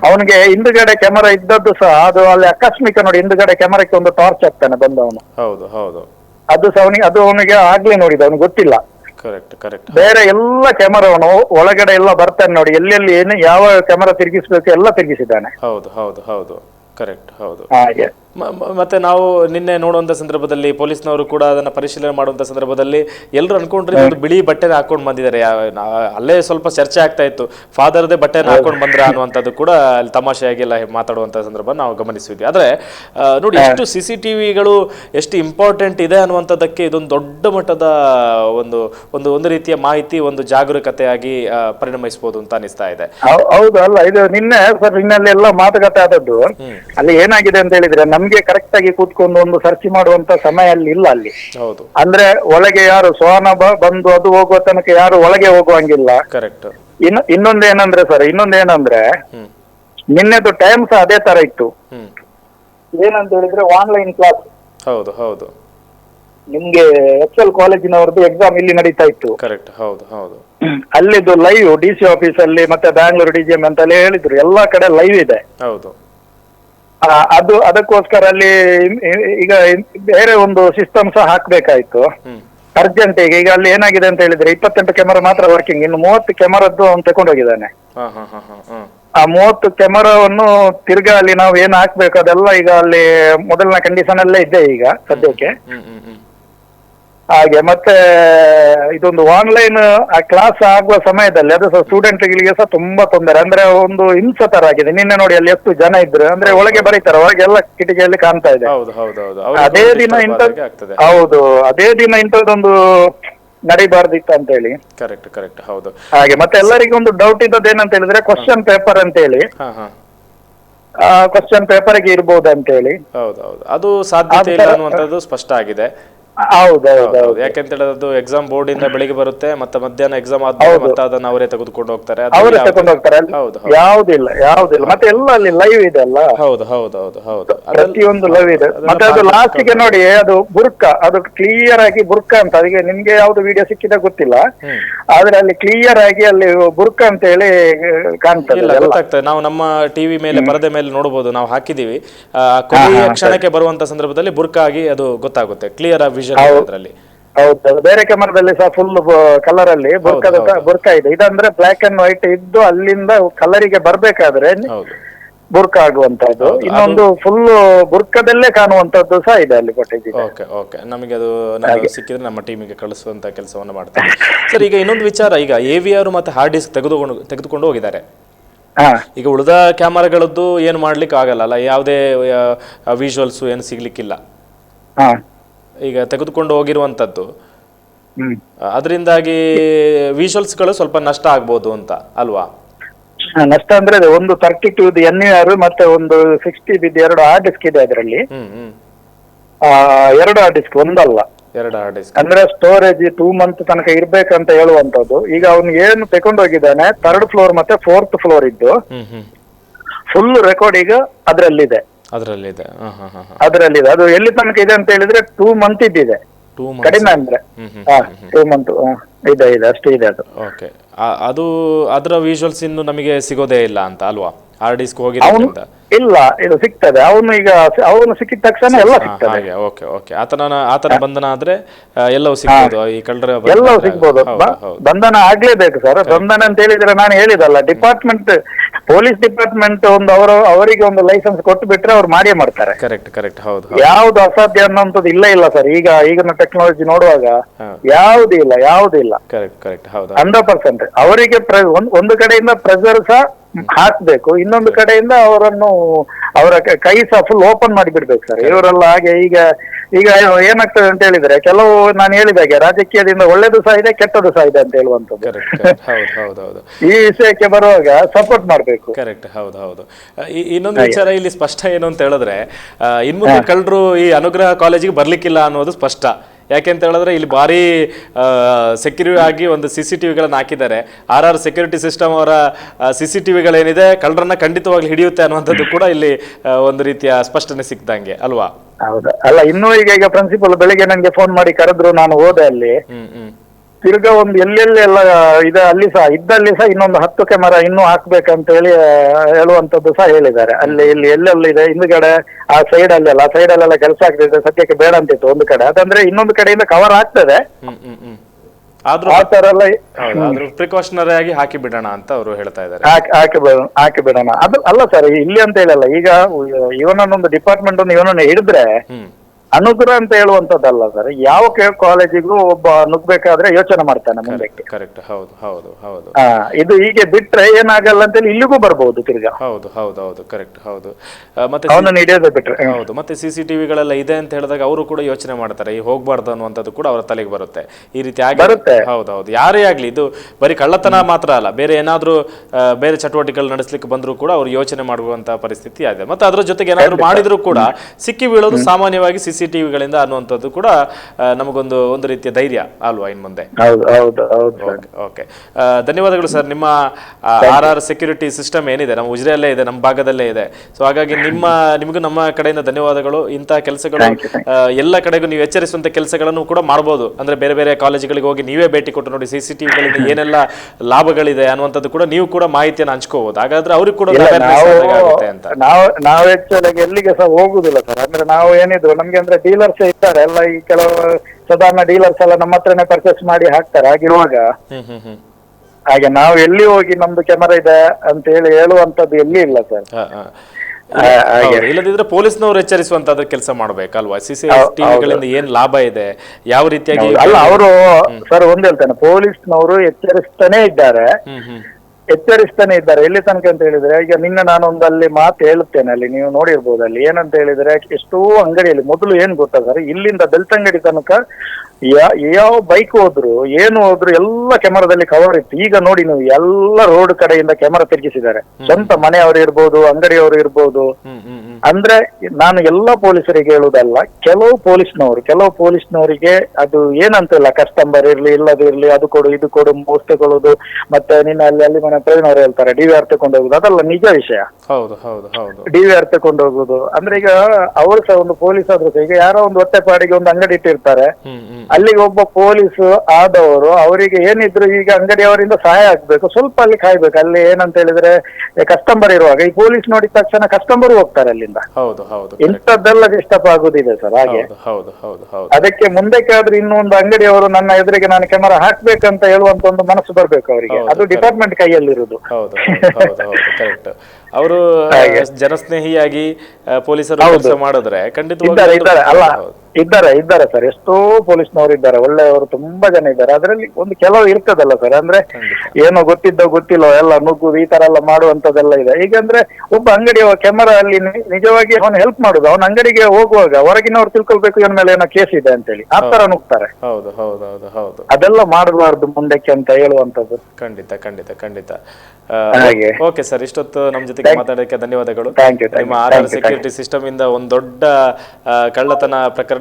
ಅವನಿಗೆ ಹಿಂದ್ಗಡೆ ಕ್ಯಾಮರಾ ಇದ್ದದ್ದು ಸಹ ಅದು ಅಲ್ಲಿ ಆಕಸ್ಮಿಕ ನೋಡಿ ಹಿಂದ್ಗಡೆ ಕ್ಯಾಮರಾಕ್ಕೆ ಒಂದು ಟಾರ್ಚ್ ಆಗ್ತಾನೆ ಬಂದ ಅವನು ಹೌದು ಹೌದು. ಅದು ಸಹ ಅವನಿಗೆ ಅದು ಅವನಿಗೆ ಆಗ್ಲೇ ನೋಡಿದ ಅವನಿಗೆ ಗೊತ್ತಿಲ್ಲ. ಕರೆಕ್ಟ್ ಕರೆಕ್ಟ್ ಬೇರೆ ಎಲ್ಲ ಕ್ಯಾಮರಾವನು ಒಳಗಡೆ ಎಲ್ಲ ಬರ್ತಾನೆ ನೋಡಿ ಎಲ್ಲೆಲ್ಲಿ ಏನು ಯಾವ ಕ್ಯಾಮರಾ ತಿರುಗಿಸ್ಬೇಕು ಎಲ್ಲ ತಿರುಗಿಸಿದ್ದಾನೆ. ಹೌದು ಹೌದು ಹೌದು. ಕರೆಕ್ಟ್ ಹೌದು. ಹಾಗೆ. ಮತ್ತೆ ನಾವು ನಿನ್ನೆ ನೋಡುವಂತ ಸಂದರ್ಭದಲ್ಲಿ ಪೊಲೀಸ್ನವರು ಕೂಡ ಅದನ್ನ ಪರಿಶೀಲನೆ ಮಾಡುವಂತ ಸಂದರ್ಭದಲ್ಲಿ ಎಲ್ಲರೂ ಅನ್ಕೊಂಡ್ರೆ ಒಂದು ಬಿಳಿ ಬಟ್ಟೆನ ಹಾಕೊಂಡು ಬಂದಿದ್ದಾರೆ. ಅಲ್ಲೇ ಸ್ವಲ್ಪ ಚರ್ಚೆ ಆಗ್ತಾ ಇತ್ತು. ಫಾದರ್ದೇ ಬಟ್ಟೆನ ಹಾಕೊಂಡು ಬಂದ್ರ ಅನ್ನುವಂಥದ್ದು ಕೂಡ ಅಲ್ಲಿ ತಮಾಷೆಯಾಗಿ ಎಲ್ಲ ಮಾತಾಡುವಂತ ಸಂದರ್ಭ ನಾವು ಗಮನಿಸಿದ್ವಿ. ಆದ್ರೆ ನೋಡಿ ಎಷ್ಟು ಸಿ ಸಿ ಟಿವಿಗಳು ಎಷ್ಟು ಇಂಪಾರ್ಟೆಂಟ್ ಇದೆ ಅನ್ನುವಂಥದ್ದಕ್ಕೆ ಇದೊಂದು ದೊಡ್ಡ ಮಟ್ಟದ ಒಂದು ಒಂದು ಒಂದು ರೀತಿಯ ಮಾಹಿತಿ ಒಂದು ಜಾಗರೂಕತೆಯಾಗಿ ಪರಿಣಮಿಸಬಹುದು ಅಂತ ಅನಿಸ್ತಾ ಇದೆ. ಹೌದು ಅಲ್ಲ ಇದು ನಿನ್ನೆ ಸರ್ ನಿನ್ನಲ್ಲಿ ಎಲ್ಲ ಮಾತುಕತೆ ಆದದ್ದು. ಅಲ್ಲಿ ಏನಾಗಿದೆ ಅಂತ ಹೇಳಿದ್ರೆ ನಮ್ಗೆ ಕರೆಕ್ಟ್ ಆಗಿ ಕೂತ್ಕೊಂಡು ಒಂದು ಸರ್ಚ್ ಮಾಡುವಂತ ಸಮಯ ಅಲ್ಲಿ ಇಲ್ಲ ಅಲ್ಲಿ. ಹೌದು. ಅಂದ್ರೆ ಒಳಗೆ ಯಾರು ಸೋನ ಬ- ಬಂದು ಅದು ಹೋಗುವ ತನಕ ಯಾರು ಒಳಗೆ ಹೋಗುವಂಗಿಲ್ಲ. ಕರೆಕ್ಟ್ ಇನ್ನು ಇನ್ನೊಂದು ಏನಂದ್ರೆ ಸರ್ ಇನ್ನೊಂದು ಏನಂದ್ರೆ ನಿನ್ನೆದು ಟೈಮ್ ಸಹ ಅದೇ ತರ ಇತ್ತು. ಏನಂತ ಹೇಳಿದ್ರೆ ಆನ್ಲೈನ್ ಕ್ಲಾಸ್ ಹೌದು ಹೌದು. ನಿಮ್ಗೆ ಎಚ್ ಎಲ್ ಕಾಲೇಜಿನವರದ್ದು ಎಕ್ಸಾಮ್ ಇಲ್ಲಿ ನಡೀತಾ ಇತ್ತು. ಕರೆಕ್ಟ್ ಹೌದು ಹೌದು. ಅಲ್ಲಿದ್ದು ಲೈವ್ ಡಿ ಸಿ ಆಫೀಸ್ ಅಲ್ಲಿ ಮತ್ತೆ ಬ್ಯಾಂಗ್ಳೂರ್ ಡಿಜಿಎಂ ಜಿ ಎಂ ಅಂತ ಹೇಳಿದ್ರು. ಎಲ್ಲಾ ಕಡೆ ಲೈವ್ ಇದೆ. ಹೌದು. ಆ, ಅದು ಅದಕ್ಕೋಸ್ಕರ ಅಲ್ಲಿ ಇ- ಈಗ ಬೇರೆ ಒಂದು ಸಿಸ್ಟಮ್ ಸಹ ಹಾಕ್ಬೇಕಾಯ್ತು. ಅರ್ಜೆಂಟ್ ಈಗ ಈಗ ಅಲ್ಲಿ ಏನಾಗಿದೆ ಅಂತ ಹೇಳಿದ್ರೆ ಇಪ್ಪತ್ತೆಂಟು ಕ್ಯಾಮರಾ ಮಾತ್ರ ವರ್ಕಿಂಗ್ ಇನ್ನು ಮೂವತ್ತು ಕ್ಯಾಮರಾದ್ದು ಅವ್ನು ತಗೊಂಡೋಗಿದ್ದಾನೆ. ಹಾ ಹಾ ಹಾ ಹಾ ಹಾ. ಆ ಮೂವತ್ತು ಕ್ಯಾಮರಾವನ್ನು ತಿರ್ಗಾ ಅಲ್ಲಿ ನಾವು ಏನ್ ಹಾಕ್ಬೇಕು ಅದೆಲ್ಲ ಈಗ ಅಲ್ಲಿ ಮೊದಲಿನ ಕಂಡೀಷನ್ ಅಲ್ಲೇ ಇದೆ ಈಗ ಸದ್ಯಕ್ಕೆ. ಹ್ಮ್ ಹ್ಮ್ ಹ್ಮ್. ಹಾಗೆ ಮತ್ತೆ ಇದೊಂದು ಆನ್ಲೈನ್ ಆ ಕ್ಲಾಸ್ ಆಗುವ ಸಮಯದಲ್ಲಿ ಅದು ಸಹ ಸ್ಟೂಡೆಂಟ್ಗಳಿಗೆ ಸಹ ತುಂಬಾ ತೊಂದರೆ. ಅಂದ್ರೆ ಒಂದು ಹಿಂಸ ತರ ಆಗಿದೆ. ನಿನ್ನೆ ನೋಡಿ ಅಲ್ಲಿ ಎಷ್ಟು ಜನ ಇದ್ರು. ಅಂದ್ರೆ ಒಳಗೆ ಬರೀತಾರೆ. ಒಳಗೆ ಎಲ್ಲ ಕಿಟಕಿಯಲ್ಲಿ ಕಾಣ್ತಾ ಇದೆ. ಹೌದು ಹೌದು ಹೌದು. ಅದೇ ದಿನ ಇಂತ ಆಗ್ತದೆ. ಹೌದು. ಅದೇ ದಿನ ಇಂಥದ್ದೊಂದು ನಡಿಬಾರ್ದಿತ್ತು ಅಂತ ಹೇಳಿ ಕರೆಕ್ಟ್ ಕರೆಕ್ಟ್ ಹೌದು. ಹಾಗೆ ಮತ್ತೆ ಎಲ್ಲರಿಗೂ ಒಂದು ಡೌಟ್ ಇದ್ದದ್ದು ಏನಂತ ಹೇಳಿದ್ರೆ ಕ್ವಶನ್ ಪೇಪರ್ ಅಂತ ಹೇಳಿ ಹಾ ಹಾ. ಕ್ವಶನ್ ಪೇಪರ್ಗೆ ಇರ್ಬೋದು ಅಂತ ಹೇಳಿ ಹೌದು ಹೌದು. ಅದು ಸಾಧ್ಯತೆ ಇಲ್ಲ ಅನ್ನುವಂಥದ್ದು ಸ್ಪಷ್ಟ ಆಗಿದೆ. ಹೌದು ಹೌದು ಹೌದು ಯಾಕೆಂತ ಹೇಳಿದ್ರೆ ಅದು ಎಕ್ಸಾಮ್ ಬೋರ್ಡ್ ಇಂದ ಬೆಳಿಗ್ಗೆ ಬರುತ್ತೆ ಮತ್ತೆ ಮಧ್ಯಾಹ್ನ ಎಕ್ಸಾಮ್ ಆದ್ಮೇಲೆ ಮತ್ತೆ ಅದನ್ನ ಅವರೇ ತೆಗೆದುಕೊಂಡು ಹೋಗ್ತಾರೆ. ಅದು ಅವರೇ ತಗೊಂಡು ಹೋಗ್ತಾರೆ. ಅಲ್ಲಿ ಹೌದು ಹೌದು. ಯಾವುದಿಲ್ಲ ಯಾವುದಿಲ್ಲ. ಮತ್ತೆ ಎಲ್ಲ ಅಲ್ಲಿ ಲೈವ್ ಇದೆ ಅಲ್ಲ? ಹೌದು ಹೌದು ಹೌದು ಹೌದು. ಅದೆಲ್ಲ- ಪ್ರತಿಯೊಂದು ಲೈವ್ ಇದೆ. ಅದೆಲ್ಲ ಮತ್ತೆ ಅದು ಲಾಸ್ಟ್ಗೆ ನೋಡಿ ಅದು ಬುರ್ಕ ಅದು ಕ್ಲಿಯರ್ ಆಗಿ ಬುರ್ಕ ಅಂತ. ಅದಕ್ಕೆ ನಿಮ್ಗೆ ಯಾವ್ದು ವಿಡಿಯೋ ಸಿಕ್ಕಿದ ಗೊತ್ತಿಲ್ಲ. ಹ್ಮ್. ಆದ್ರೆ ಅಲ್ಲಿ ಕ್ಲಿಯರ್ ಆಗಿ ಅಲ್ಲಿ ಬುರ್ಕ ಅಂತ ಹೇಳಿ ಕಾಣ್ತದೆ ಇಲ್ಲ ಎಲ್ಲ. ಗೊತ್ತಾಗ್ತದೆ. ನಾವು ನಮ್ಮ ಟಿವಿ ಮೇಲೆ ಪರದೆ ಮೇಲೆ ನೋಡಬಹುದು ನಾವು ಹಾಕಿದೀವಿ ಆ, ಕೊನೆಯ ಕ್ಷಣಕ್ಕೆ ಬರುವಂತ ಸಂದರ್ಭದಲ್ಲಿ ಬುರ್ಕಾಗಿ ಅದು ಗೊತ್ತಾಗುತ್ತೆ. ಕ್ಲಿಯರ್ ವಿಷನ್ ಅದರಲ್ಲಿ ಹೌದು ಬೇರೆ ಕ್ಯಾಮರಾದಲ್ಲಿ ಸಹ ಫುಲ್ ಕಲರ್ ಅಲ್ಲಿ ಬುರ್ಕದ ಬುರ್ಕ ಇದೆ. ಇದಂದ್ರೆ ಬ್ಲಾಕ್ ಅಂಡ್ ವೈಟ್ ಇದ್ದು ಅಲ್ಲಿಂದ ಕಲರಿಗೆ ಬರ್ಬೇಕಾದ್ರೆ ಹೌದು. ಬುರ್ಕ ಆಗುವಂತದ್ದು ಇನ್ನೊಂದು ಫುಲ್ ಬುರ್ಕದಲ್ಲೇ ಕಾಣುವಂತದ್ದು ಸಹ ಇದೆ ಅಲ್ಲಿ ಫುಟೇಜ್ ಇದೆ. Okay okay. ನಮಗೆ ಅದು ನಮಗೆ ಸಿಕ್ಕಿದ್ರೆ ನಮ್ಮ ಟೀಮಿಗೆ ಕಳಿಸುವಂತ ಕೆಲಸವನ್ನು ಮಾಡ್ತಾರೆ. ಸರ್ ಈಗ ಇನ್ನೊಂದು ವಿಚಾರ. ಈಗ ಎ ವಿ ಆರ್ ಮತ್ತೆ ಹಾರ್ಡ್ ಡಿಸ್ಕ್ ತೆಗೆದುಕೊಂಡು ತೆಗೆದುಕೊಂಡು ಹೋಗಿದ್ದಾರೆ. ಹಾ. ಈಗ ಉಳಿದ ಕ್ಯಾಮರಾಗಳದ್ದು ಏನು ಮಾಡ್ಲಿಕ್ಕೆ ಆಗಲ್ಲ ಅಲ್ಲ? ಯಾವುದೇ ವಿಜುವಲ್ಸು ಏನು ಸಿಗ್ಲಿಕ್ಕಿಲ್ಲ. ಹಾ. ಈಗ ತೆಗೆದುಕೊಂಡು ಹೋಗಿರುವಂತದ್ದು ಅದರಿಂದಾಗಿ ಅದರಿಂದಾಗಿ ವಿಜುವಲ್ಸ್ಗಳು ಸ್ವಲ್ಪ ನಷ್ಟ ಆಗ್ಬೋದು ಅಂತ ಅಲ್ವಾ? ನಷ್ಟ ಅಂದ್ರೆ ಅದೇ ಒಂದು ತರ್ಟಿ ಟು ಎನ್ ಆರ್ ಮತ್ತೆ ಒಂದು ಸಿಕ್ಸ್ಟಿ ಬಿದ್ದು ಎರಡು ಹಾರ್ಡ್ ಡಿಸ್ಕ್ ಇದೆ ಅದರಲ್ಲಿ. ಎರಡು ಹಾರ್ಡ್ ಡಿಸ್ಕ್ ಒಂದಲ್ಲ. ಎರಡು ಹಾರ್ಡ್ ಡಿಸ್ಕ್ ಅಂದ್ರೆ ಸ್ಟೋರೇಜ್ ಟೂ ಮಂತ್ ತನಕ ಇರ್ಬೇಕಂತ ಹೇಳುವಂತದ್ದು ಈಗ ಅವನು ಏನು ತಗೊಂಡೋಗಿದ್ದಾನೆ ತರ್ಡ್ ಫ್ಲೋರ್ ಮತ್ತೆ ಫೋರ್ತ್ ಫ್ಲೋರ್ ಇದ್ದು. ಫುಲ್ ರೆಕಾರ್ಡ್ ಈಗ ಅದರಲ್ಲಿದೆ. ಅದರಲ್ಲಿದೆ. ಅದರಲ್ಲಿದೆ. ಅದು ಎಲ್ಲಿ ತನಕ ಇದೆ ಅಂತ ಹೇಳಿದ್ರೆ ಟೂ ಮಂತ್ ಇದ್ದಿದೆ. ಕಡಿಮೆ ಅಂದ್ರೆ. ಟೂ ಮಂತ್ ಇದೆ ಇದೆ ಅಷ್ಟೇ ಇದೆ ಅದು. ಓಕೆ. ಅದು ಅದರ ವಿಜುವಲ್ಸ್ ಇನ್ನು ನಮಗೆ ಸಿಗೋದೇ ಇಲ್ಲ ಅಂತ ಅಲ್ವಾ? ಹಾರ್ಡ್ ಡಿಸ್ಕ್ ಹೋಗಿರೋದ್ರಿಂದ. ಇಲ್ಲ ಇದು ಸಿಗ್ತದೆ. ಅವನು ಈಗ ಅವನು ಸಿಕ್ಕಿದ ತಕ್ಷಣ ಎಲ್ಲ ಸಿಗ್ತದೆ. ಹಾಗೆ ಓಕೆ ಓಕೆ. ಆತನ ಆತನ ಬಂಧನ ಆದ್ರೆ ಆ, ಎಲ್ಲವೂ ಸಿಗ್ಬೋದು. ಈ ಕಳ್ಳರ ಬಂಧನ ಎಲ್ಲವೂ ಆದ್ರೆ- ಸಿಗ್ಬೋದು. ಹೌದು ಬ- ಹೌದು. ಬಂಧನ ಆಗ್ಲೇಬೇಕು ಸರ್. ಬಂಧನ ಅಂತ ಹೇಳಿದ್ರೆ ನಾನು ಹೇಳಿದಲ್ಲ ಡಿಪಾರ್ಟ್ಮೆಂಟ್ ಪೊಲೀಸ್ ಡಿಪಾರ್ಟ್ಮೆಂಟ್ ಒಂದು ಅವರು ಅವರಿಗೆ ಒಂದು ಲೈಸೆನ್ಸ್ ಕೊಟ್ಟು ಬಿಟ್ರೆ ಅವ್ರು ಮಾಡಿಯೇ ಮಾಡ್ತಾರೆ. Correct correct. ಹೌದು ಹೌದು. ಯಾವ್ದು ಅಸಾಧ್ಯ ಅನ್ನೋಂಥದ್ದು ಇಲ್ಲ ಇಲ್ಲ ಸರ್. ಈಗ ಈಗಿನ ಟೆಕ್ನಾಲಜಿ ನೋಡುವಾಗ ಹಾ. ಯಾವ್ದು ಇಲ್ಲ ಯಾವ್ದು ಇಲ್ಲ. Correct correct. ಹೌದು ಹಂಡ್ರೆಡ್ ಪರ್ಸೆಂಟ್. ಅವರಿಗೆ ಪ್ರ- ಒಂದ್- ಒಂದು ಕಡೆಯಿಂದ ಪ್ರೆಸರ್ ಸಹ ಹಾಕ್ಬೇಕು. ಇನ್ನೊಂದು ಕಡೆಯಿಂದ ಅವರನ್ನು ಅವರ ಕ- ಸಹ ಫುಲ್ ಓಪನ್ ಮಾಡಿ ಬಿಡ್ಬೇಕು ಸರ್ ಇವರೆಲ್ಲ ಹಾಗೆ ಈಗ ಈಗ ಏನಾಗ್ತದೆ ಅಂತ ಹೇಳಿದ್ರೆ ಕೆಲವು ನಾನು ಹೇಳಿದಾಗೆ ರಾಜಕೀಯದಿಂದ ಒಳ್ಳೇದು ಸಹ ಇದೆ ಕೆಟ್ಟದ್ದು ಸಹ ಇದೆ ಅಂತ ಹೇಳುವಂತದ್ದು (laughs) ಈ ವಿಷಯಕ್ಕೆ ಬರುವಾಗ ಸಪೋರ್ಟ್ ಮಾಡಬೇಕು. ಕರೆಕ್ಟ್ ಹೌದು ಹೌದು. ಇನ್ನೊಂದು ವಿಚಾರ ಇಲ್ಲಿ ಸ್ಪಷ್ಟ ಏನು ಅಂತ ಹೇಳಿದ್ರೆ ಇನ್ಮುಂದೆ ಕಳ್ಳರು ಈ ಅನುಗ್ರಹ ಕಾಲೇಜಿಗೆ ಬರ್ಲಿಕ್ಕಿಲ್ಲ ಅನ್ನೋದು ಸ್ಪಷ್ಟ. ಯಾಕೆ ಅಂತ ಹೇಳಿದ್ರೆ ಇಲ್ಲಿ ಭಾರಿ ಸೆಕ್ಯೂರಿ ಆಗಿ ಒಂದು ಸಿ ಸಿ ಟಿವಿಗಳನ್ನು ಹಾಕಿದ್ದಾರೆ. ಆರ್ ಆರ್ ಸೆಕ್ಯೂರಿಟಿ ಸಿಸ್ಟಮ್ ಅವರ ಸಿ ಸಿ ಟಿವಿಗಳೇನಿದೆ ಕಳ್ಳರನ್ನ ಖಂಡಿತವಾಗ್ಲು ಹಿಡಿಯುತ್ತೆ ಅನ್ನುವಂಥದ್ದು ಕೂಡ ಇಲ್ಲಿ ಒಂದು ರೀತಿಯ ಸ್ಪಷ್ಟನೆ ಸಿಕ್ದಂಗೆ ಅಲ್ವಾ? ಹೌದಾ. ಅಲ್ಲ ಇನ್ನೂ ಈಗ ಈಗ ಪ್ರಿನ್ಸಿಪಲ್ ಬೆಳಿಗ್ಗೆ ನನಗೆ ಫೋನ್ ಮಾಡಿ ಕರೆದ್ರು ನಾನು ಹೋದೆ ಅಲ್ಲಿ. ತಿರ್ಗಾ ಒಂದು ಎಲ್ಲೆಲ್ಲೆಲ್ಲ ಇದೆ ಅಲ್ಲಿ ಸಹ ಇದ್ದಲ್ಲಿ ಸಹ ಇನ್ನೊಂದು ಹತ್ತು ಕ್ಯಾಮರಾ ಇನ್ನೂ ಹಾಕ್ಬೇಕಂತ ಹೇಳಿ ಹೇಳುವಂತದ್ದು ಸಹ ಹೇಳಿದ್ದಾರೆ. ಅಲ್ಲಿ ಇಲ್ಲಿ ಎಲ್ಲೆಲ್ಲಿದೆ ಹಿಂದ್ಗಡೆ ಆ ಸೈಡ್ ಅಲ್ಲೆಲ್ಲ ಆ ಸೈಡ್ ಅಲ್ಲೆಲ್ಲ ಕೆಲಸ ಆಗ್ತಿದೆ ಸದ್ಯಕ್ಕೆ ಬೇಡ ಅಂತಿತ್ತು ಒಂದು ಕಡೆ. ಅದಂದ್ರೆ ಇನ್ನೊಂದು ಕಡೆಯಿಂದ ಕವರ್ ಆಗ್ತದೆ. ಆದ್ರೂ ಆ ತರ ಎಲ್ಲ ಆದ್ರೂ ಪ್ರಿಕಾಷನರಿ ಆಗಿ ಹಾಕಿ ಬಿಡೋಣ ಅಂತ ಅವರು ಹೇಳ್ತಾ ಇದ್ದಾರೆ. ಹಾಕಿ ಹಾಕಿ ಬಿಡೋಣ ಹಾಕಿ ಬಿಡೋಣ ಅದು ಅಲ್ಲ ಸರ್ ಇಲ್ಲಿ ಅಂತ ಹೇಳಲ್ಲ. ಈಗ ಇವನನ್ನೊಂದು ಡಿಪಾರ್ಟ್ಮೆಂಟ್ ಒಂದು ಇವನನ್ನು ಹಿಡಿದ್ರೆ ಅನುಗ್ರಹ ಅಂತ ಹೇಳುವಂತದ್ದಲ್ಲ ಸರ್. ಯಾವ ಕಾಲೇಜಿಗೂ ಒಬ್ಬ ನುಗ್ಬೇಕಾದ್ರೆ ಯೋಚನೆ ಮಾಡ್ತಾನೆ ಮುಂದಕ್ಕೆ. ಕರೆಕ್ಟ್ ಹೌದು ಹೌದು ಹೌದು. ಇದು ಹೀಗೆ ಬಿಟ್ರೆ ಏನಾಗಲ್ಲ ಅಂತೇಳಿ ಇಲ್ಲಿಗೂ ಬರಬಹುದು ತಿರ್ಗಾ. ಹೌದು ಹೌದು ಹೌದು. ಕರೆಕ್ಟ್ ಹೌದು. ಆ, ಮತ್ತೆ ಅವನನ್ನು ಹಿಡಿಯೋದೇ ಬಿಟ್ರೆ. ಹ್ಮ್. ಹೌದು ಮತ್ತೆ ಸಿ ಸಿ ಟಿವಿಗಳೆಲ್ಲ ಇದೆ ಅಂತ ಹೇಳಿದಾಗ ಅವರು ಕೂಡ ಯೋಚನೆ ಮಾಡ್ತಾರೆ. ಈ ಹೋಗ್ಬಾರ್ದು ಅನ್ನುವಂಥದ್ದು ಕೂಡ ಅವರ ತಲೆಗೆ ಬರುತ್ತೆ. ಈ ರೀತಿ ಆಗಿ ಬರುತ್ತೆ. ಹೌದು ಹೌದು. ಯಾರೇ ಆಗ್ಲಿ ಇದು ಬರೀ ಕಳ್ಳತನ ಮಾತ್ರ ಅಲ್ಲ. ಬೇರೆ ಏನಾದರೂ ಬೇರೆ ಚಟುವಟಿಕೆಗಳು ನಡೆಸಲಿಕ್ಕೆ ಬಂದರೂ ಕೂಡ ಅವರು ಯೋಚನೆ ಮಾಡುವಂತಹ ಪರಿಸ್ಥಿತಿ ಆಗಿದೆ. ಮತ್ತೆ ಅದರ ಜೊತೆಗೆ ಏನಾದ್ರು ಮಾಡಿದ್ರು ಕೂಡ ಸಿಕ್ಕಿ ಬೀಳೋದು ಸಾಮಾನ್ಯವಾಗಿ ಸಿ ಸಿ ಟಿವಿಗಳಿಂದ ಅನ್ನುವಂಥದ್ದು ಕೂಡ ನಮಗೊಂದು ಒಂದು ರೀತಿಯ ಧೈರ್ಯ ಅಲ್ವಾ ಇನ್ ಮುಂದೆ? ಓಕೆ ಧನ್ಯವಾದಗಳು ಸರ್. ನಿಮ್ಮ ಆರ್ ಆರ್ ಸೆಕ್ಯೂರಿಟಿ ಸಿಸ್ಟಮ್ ಏನಿದೆ? ನಮ್ಮ ಉಜ್ರೆಯಲ್ಲೇ ಇದೆ ನಮ್ಮ ಭಾಗದಲ್ಲೇ ಇದೆ. ಸೊ ಹಾಗಾಗಿ ನಿಮ್ಮ ನಿಮಗೂ ನಮ್ಮ ಕಡೆಯಿಂದ ಧನ್ಯವಾದಗಳು. ಇಂತಹ ಕೆಲಸಗಳು ಎಲ್ಲ ಕಡೆಗೂ ನೀವು ಎಚ್ಚರಿಸುವಂತ ಕೆಲಸಗಳನ್ನು ಕೂಡ ಮಾಡಬಹುದು ಅಂದ್ರೆ ಬೇರೆ ಬೇರೆ ಕಾಲೇಜುಗಳಿಗೆ ಹೋಗಿ ನೀವೇ ಭೇಟಿ ಕೊಟ್ಟು ನೋಡಿ ಸಿ ಸಿ ವಿಗಳಿಂದ ಏನೆಲ್ಲ ಲಾಭಗಳಿದೆ ಅನ್ನುವಂಥದ್ದು ಕೂಡ ನೀವು ಕೂಡ ಮಾಹಿತಿಯನ್ನು ಹಂಚ್ಕೋಬಹುದು ಹಾಗಾದ್ರೆ ಅವ್ರಿಗೆ ಕೂಡ ನಾವು ಆಗುತ್ತೆ ಅಂತ. ನಾವು ಎಲ್ಲಿಗೆ ಸಹ ಹೋಗುದಿಲ್ಲ ಸರ್. ಅಂದ್ರೆ ನಾವು ಏನಿದ್ರು ನಮ್ಗೆ ಅಂದ್ರೆ ಡೀಲರ್ಸ್ ಇದ್ದಾರೆ. ಎಲ್ಲ ಈ ಕೆಲವು ಸಾಧಾರಣ ಡೀಲರ್ಸ್ ಎಲ್ಲ ನಮ್ಮ ಹತ್ರನೇ ಪರ್ಚೇಸ್ ಮಾಡಿ ಹಾಕ್ತಾರೆ. ಹಾಗಿರುವಾಗ ಹಾಗೆ ನಾವು ಎಲ್ಲಿ ಹೋಗಿ ನಮ್ದು ಕ್ಯಾಮರಾ ಇದೆ ಅಂತ ಹೇಳಿ ಹೇಳುವಂತದ್ದು ಎಲ್ಲಿ ಇಲ್ಲ ಸರ್. ಹಾಗೆ. ಹೌದು. ಇಲ್ಲದಿದ್ರೆ ಪೊಲೀಸ್ನವರು ಎಚ್ಚರಿಸುವಂತದ್ದು ಕೆಲಸ ಮಾಡ್ಬೇಕಲ್ವಾ ಸಿ ಸಿ ಟಿವಿಗಳಿಂದ ಏನ್ ಲಾಭ ಇದೆ? ಯಾವ ರೀತಿಯಾಗಿ ಅಲ್ಲ ಅವರು ಸರ್ ಒಂದ್ ಹೇಳ್ತೇನೆ. ಪೊಲೀಸ್ನವರು ಎಚ್ಚರಿಸ್ತಾನೆ ಇದ್ದಾರೆ. ಹ್ಮ್ ಹ್ಮ್. ಎಚ್ಚರಿಸ್ತಾನೆ ಇದ್ದಾರೆ. ಎಲ್ಲಿ ತನಕ ಅಂತ ಹೇಳಿದ್ರೆ ಈಗ ನಿನ್ನೆ ನಾನೊಂದು ಅಲ್ಲಿ ಮಾತು ಹೇಳುತ್ತೇನೆ ಅಲ್ಲಿ ನೀವು ನೋಡಿರ್ಬೋದು ಅಲ್ಲಿ. ಏನಂತ ಹೇಳಿದ್ರೆ ಎಷ್ಟೋ ಅಂಗಡಿಯಲ್ಲಿ ಮೊದಲು ಏನ್ ಗೊತ್ತಾ ಸರ್? ಇಲ್ಲಿಂದ ಬೆಳ್ತಂಗಡಿ ತನಕ ಯಾವ ಬೈಕ್ ಹೋದ್ರು ಏನು ಹೋದ್ರು ಎಲ್ಲ ಕ್ಯಾಮರಾದಲ್ಲಿ ಕವರ್ ಇತ್ತು. ಈಗ ನೋಡಿ ನೀವು ಎಲ್ಲ ರೋಡ್ ಕಡೆಯಿಂದ ಕ್ಯಾಮರಾ ತಿರುಗಿಸಿದ್ದಾರೆ. ಸ್ವಂತ ಮನೆಯವರು ಇರ್ಬೋದು ಅಂಗಡಿಯವರು ಇರ್ಬೋದು. ಅಂದ್ರೆ ನಾನು ಎಲ್ಲ ಪೊಲೀಸರಿಗೆ ಹೇಳುವುದಲ್ಲ ಕೆಲವು ಪೊಲೀಸ್ನವರು ಕೆಲವು ಪೊಲೀಸ್ನವರಿಗೆ ಅದು ಏನಂತಿಲ್ಲ ಕಸ್ಟಮರ್ ಇರ್ಲಿ ಇಲ್ಲದಿರ್ಲಿ ಅದು ಕೊಡು ಇದು ಕೊಡು ಮೋಸ್ ತಗೊಳ್ಳೋದು ಮತ್ತೆ ನಿನ್ನ ಅಲ್ಲಿ ಅಲ್ಲಿ ಮನೆ ಪ್ರವೀಣ್ ಅವರು ಹೇಳ್ತಾರೆ ಡಿ ವಿ ಆರ್ ತಕೊಂಡು ಹೋಗುದು. ಅದಲ್ಲ ನಿಜ ವಿಷಯ. ಹೌದು ಹೌದು ಹೌದು. ಡಿ ವಿ ಆರ್ ತಕೊಂಡು ಹೋಗುದು. ಅಂದ್ರೆ ಈಗ ಅವರು ಸಹ ಒಂದು ಪೊಲೀಸ್ ಆದ್ರು ಸಹ ಈಗ ಯಾರೋ ಒಂದು ಹೊಟ್ಟೆಪಾಡಿಗೆ ಒಂದು ಅಂಗಡಿ ಇಟ್ಟಿರ್ತಾರೆ. ಹ್ಮ್ ಹ್ಮ್. ಅಲ್ಲಿಗೆ ಒಬ್ಬ ಪೊಲೀಸ್ ಆದವರು ಅವರಿಗೆ ಏನಿದ್ರು ಈಗ ಅಂಗಡಿಯವರಿಂದ ಸಹಾಯ ಆಗ್ಬೇಕು. ಸ್ವಲ್ಪ ಅಲ್ಲಿ ಕಾಯ್ಬೇಕು. ಅಲ್ಲಿ ಏನಂತ ಹೇಳಿದ್ರೆ ಕಸ್ಟಮರ್ ಇರುವಾಗ ಈ ಪೊಲೀಸ್ ನೋಡಿದ ತಕ್ಷಣ ಕಸ್ಟಮರ್ ಹೋಗ್ತಾರೆ ಅಲ್ಲಿಂದ. ಹೌದು ಹೌದು ಇಂಥದ್ದೆಲ್ಲ ಡಿಸ್ಟರ್ಬ್ ಆಗುದಿದೆ ಸರ್ ಹಾಗೆ. ಹೌದು ಹೌದು ಹೌದು ಹೌದು. ಅದಕ್ಕೆ ಮುಂದಕ್ಕೆ ಆದ್ರೂ ಇನ್ನೊಂದು ಅಂಗಡಿಯವರು ನನ್ನ ಎದುರಿಗೆ ನಾನು ಕ್ಯಾಮರಾ ಹಾಕ್ಬೇಕಂತ ಹೇಳುವಂತ ಒಂದು ಮನಸ್ಸು ಬರ್ಬೇಕು ಅವರಿಗೆ. ಹೌದು, ಅದು correct. ಡಿಪಾರ್ಟ್ಮೆಂಟ್ ಕೈಯಲ್ಲಿರುದು ಹೌದು ಹೌದು ಹೌದು ಕರೆಕ್ಟ್ ಅವರು ಜನಸ್ನೇಹಿಯಾಗಿ ಪೊಲೀಸರು. ಕೆಲಸ ಮಾಡಿದ್ರೆ ಅದು- ಅಲ್ಲ. ಇದ್ದಾರೆ ಇದ್ದಾರೆ ಸರ್ ಎಷ್ಟೋ ಪೊಲೀಸ್ನವರು ಇದ್ದಾರೆ. ಒಳ್ಳೆಯವರು ತುಂಬಾ ಜನ ಇದ್ದಾರೆ. ಅದರಲ್ಲಿ ಒಂದು ಕೆಲವು ಇರ್ತದಲ್ಲ ಸರ್ ಅಂದ್ರೆ. ಏನೋ ಗೊತ್ತಿದ್ದೋ ಗೊತ್ತಿಲ್ಲೋ ಎಲ್ಲ ನುಗ್ಗುದು ಈ ತರ ಎಲ್ಲ ಮಾಡುವಂತದೆಲ್ಲ ಇದೆ. ಈಗ ಅಂದ್ರೆ ಒಬ್ಬ ಅಂಗಡಿಯ ಕ್ಯಾಮರಾ ಅಲ್ಲಿ ನಿಜವಾಗಿ ಅವನು ಹೆಲ್ಪ್ ಮಾಡುದು. ಅವನ ಅಂಗಡಿಗೆ ಹೋಗುವಾಗ ಹೊರಗಿನವ್ರು ತಿಳ್ಕೊಳ್ಬೇಕು ಇವನ ಮೇಲೆ ಏನೋ ಕೇಸ್ ಇದೆ ಅಂತೇಳಿ. ಆ ತರ ನುಗ್ತಾರೆ. ಹೌದು ಹೌದು ಹೌದು ಹೌದು. ಅದೆಲ್ಲ ಮಾಡಬಾರ್ದು ಮುಂದಕ್ಕೆ ಅಂತ ಹೇಳುವಂತದ್ದು ಖಂಡಿತ ಖಂಡಿತ ಖಂಡಿತ. ಹಾಗೆ. ಓಕೆ ಸರ್ ಇಷ್ಟೊತ್ತು ನಮ್ಮ ಜೊತೆಗೆ ಮಾತಾಡೋಕೆ ಧನ್ಯವಾದಗಳು. ನಿಮ್ಮ ಆರ್ ಆರ್ ಸೆಕ್ಯೂರಿಟಿ ಸಿಸ್ಟಮ್ ಇಂದ ಒಂದು ದೊಡ್ಡ ಕಳ್ಳತನ ಪ್ರಕರಣ